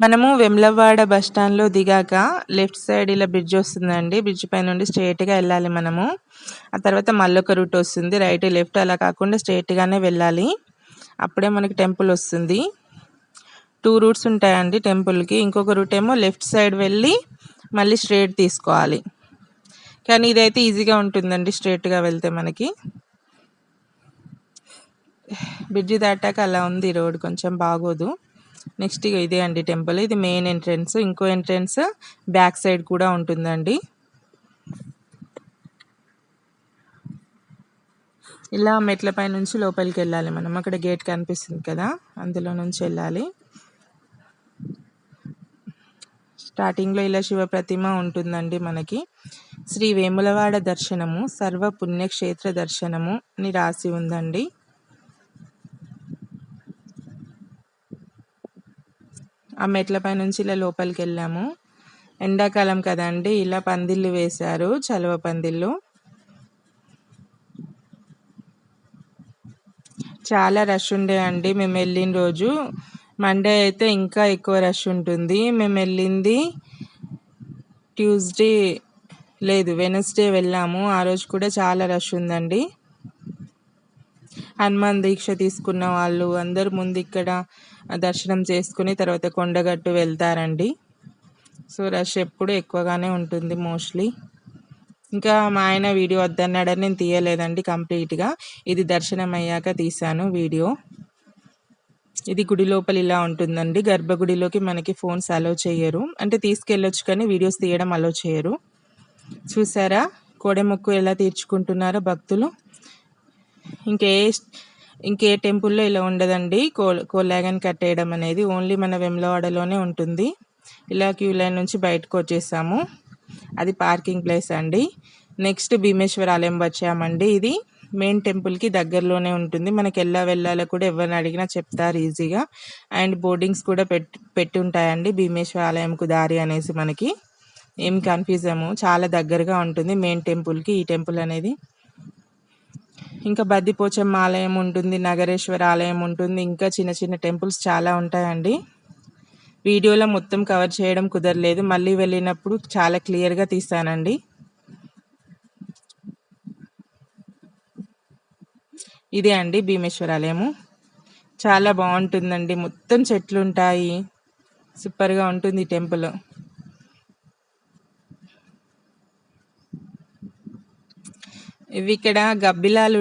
మనము వెమ్లవాడ బస్ స్టాండ్‌లో దిగాక లెఫ్ట్ సైడ్ ఇలా బ్రిడ్జ్ వస్తుందండి. బ్రిడ్జ్ పైనుండి స్ట్రెయిట్‌గా వెళ్ళాలి మనము. ఆ తర్వాత మళ్ళొక రూట్ వస్తుంది. రైట్, లెఫ్ట్ అలా కాకుండా స్ట్రైట్గానే వెళ్ళాలి. అప్పుడే మనకి టెంపుల్ వస్తుంది. టూ రూట్స్ ఉంటాయండి టెంపుల్‌కి. ఇంకొక రూట్ ఏమో లెఫ్ట్ సైడ్ వెళ్ళి మళ్ళీ స్ట్రేట్ తీసుకోవాలి. కానీ ఇదైతే ఈజీగా ఉంటుందండి స్ట్రెయిట్‌గా వెళ్తే మనకి. బ్రిడ్జ్ దాటాక అలా ఉంది రోడ్ కొంచెం బాగోదు. నెక్స్ట్ ఇక ఇదే అండి టెంపుల్. ఇది మెయిన్ ఎంట్రన్స్. ఇంకో ఎంట్రన్స్ బ్యాక్ సైడ్ కూడా ఉంటుందండి. ఇలా మెట్ల లోపలికి వెళ్ళాలి మనం. అక్కడ గేట్ కనిపిస్తుంది కదా! అందులో నుంచి వెళ్ళాలి. స్టార్టింగ్‌లో ఇలా శివ ప్రతిమ ఉంటుందండి మనకి. శ్రీ వేములవాడ దర్శనము సర్వ పుణ్యక్షేత్ర దర్శనము అని రాసి ఉందండి. ఆ మెట్ల పైనుంచి ఇలా లోపలికి వెళ్ళాము ఎండాకాలం కదండి ఇలా పందిళ్ళు వేశారు. చలవ పందిళ్ళు. చాలా రష్ ఉండే అండి మేము వెళ్ళిన రోజు. మండే అయితే ఇంకా ఎక్కువ రష్ ఉంటుంది. మేము వెళ్ళింది ట్యూస్‌డే లేదు వెనస్డే వెళ్ళాము. ఆ రోజు కూడా చాలా రష్ ఉందండి. హనుమాన్ దీక్ష తీసుకున్న వాళ్ళు అందరూ ముందు ఇక్కడ దర్శనం చేసుకుని తర్వాత కొండగట్టు వెళ్తారండి. సో, రష్ ఎప్పుడు ఎక్కువగానే ఉంటుంది మోస్ట్‌లీ. ఇంకా మా ఆయన వీడియో వద్దన్నాడని నేను తీయలేదండి కంప్లీట్‌గా. ఇది దర్శనం అయ్యాక తీశాను వీడియో. ఇది గుడి లోపల ఇలా ఉంటుందండి. గర్భగుడిలోకి మనకి ఫోన్స్ అలో చేయరు అంటే తీసుకెళ్ళొచ్చు కానీ వీడియోస్ తీయడం అలో చేయరు. చూసారా? కోడెముక్కు ఎలా తీర్చుకుంటున్నారో భక్తులు. ఇంకే ఇంకే టెంపుల్‌లో ఇలా ఉండదండి. కోల్ కోలాగన్ కట్టేయడం అనేది. ఓన్లీ మన వెమ్లవాడలోనే ఉంటుంది. ఇలా క్యూ లైన్ నుంచి బయటకు వచ్చేసాము అది పార్కింగ్ ప్లేస్ అండి. నెక్స్ట్ భీమేశ్వర ఆలయం వచ్చామండి. ఇది మెయిన్ టెంపుల్‌కి దగ్గరలోనే ఉంటుంది. మనకి ఎలా వెళ్ళాలో కూడా ఎవరిని అడిగినా చెప్తారు ఈజీగా. అండ్ బోర్డింగ్స్ కూడా పెట్ పెట్టుంటాయండి భీమేశ్వర ఆలయంకు దారి అనేసి మనకి. ఏం కన్ఫ్యూజము చాలా దగ్గరగా ఉంటుంది మెయిన్ టెంపుల్‌కి ఈ టెంపుల్ అనేది. ఇంకా బద్దిపోచమ్మ ఆలయం ఉంటుంది. నగరేశ్వర ఆలయం ఉంటుంది. ఇంకా చిన్న చిన్న టెంపుల్స్ చాలా ఉంటాయండి. వీడియోలో మొత్తం కవర్ చేయడం కుదరలేదు. మళ్ళీ వెళ్ళినప్పుడు చాలా క్లియర్‌గా తీస్తానండి. ఇదే అండి భీమేశ్వర ఆలయము. చాలా బాగుంటుందండి మొత్తం చెట్లుంటాయి. సూపర్‌గా ఉంటుంది ఈ టెంపుల్. ఇవి ఇక్కడ గబ్బిలాలు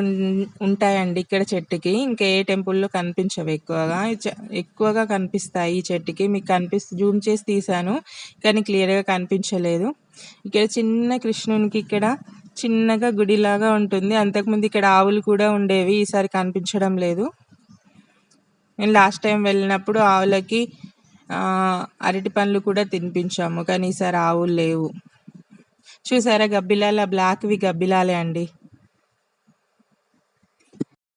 ఉంటాయండి ఇక్కడ చెట్టుకి. ఇంకా ఏ టెంపుల్‌లో కనిపించవు ఎక్కువగా. చ ఎక్కువగా కనిపిస్తాయి ఈ చెట్టుకి. మీకు కనిపిస్తూ జూమ్ చేసి తీశాను. కానీ క్లియర్‌గా కనిపించలేదు. ఇక్కడ చిన్న కృష్ణునికి ఇక్కడ చిన్నగా గుడిలాగా ఉంటుంది. అంతకుముందు ఇక్కడ ఆవులు కూడా ఉండేవి. ఈసారి కనిపించడం లేదు. నేను లాస్ట్ టైం వెళ్ళినప్పుడు ఆవులకి అరటి పండ్లు కూడా తినిపించాము. కానీ ఈసారి ఆవులు లేవు. చూసారా గబ్బిలాల బ్లాక్‌వి గబ్బిలాలే అండి.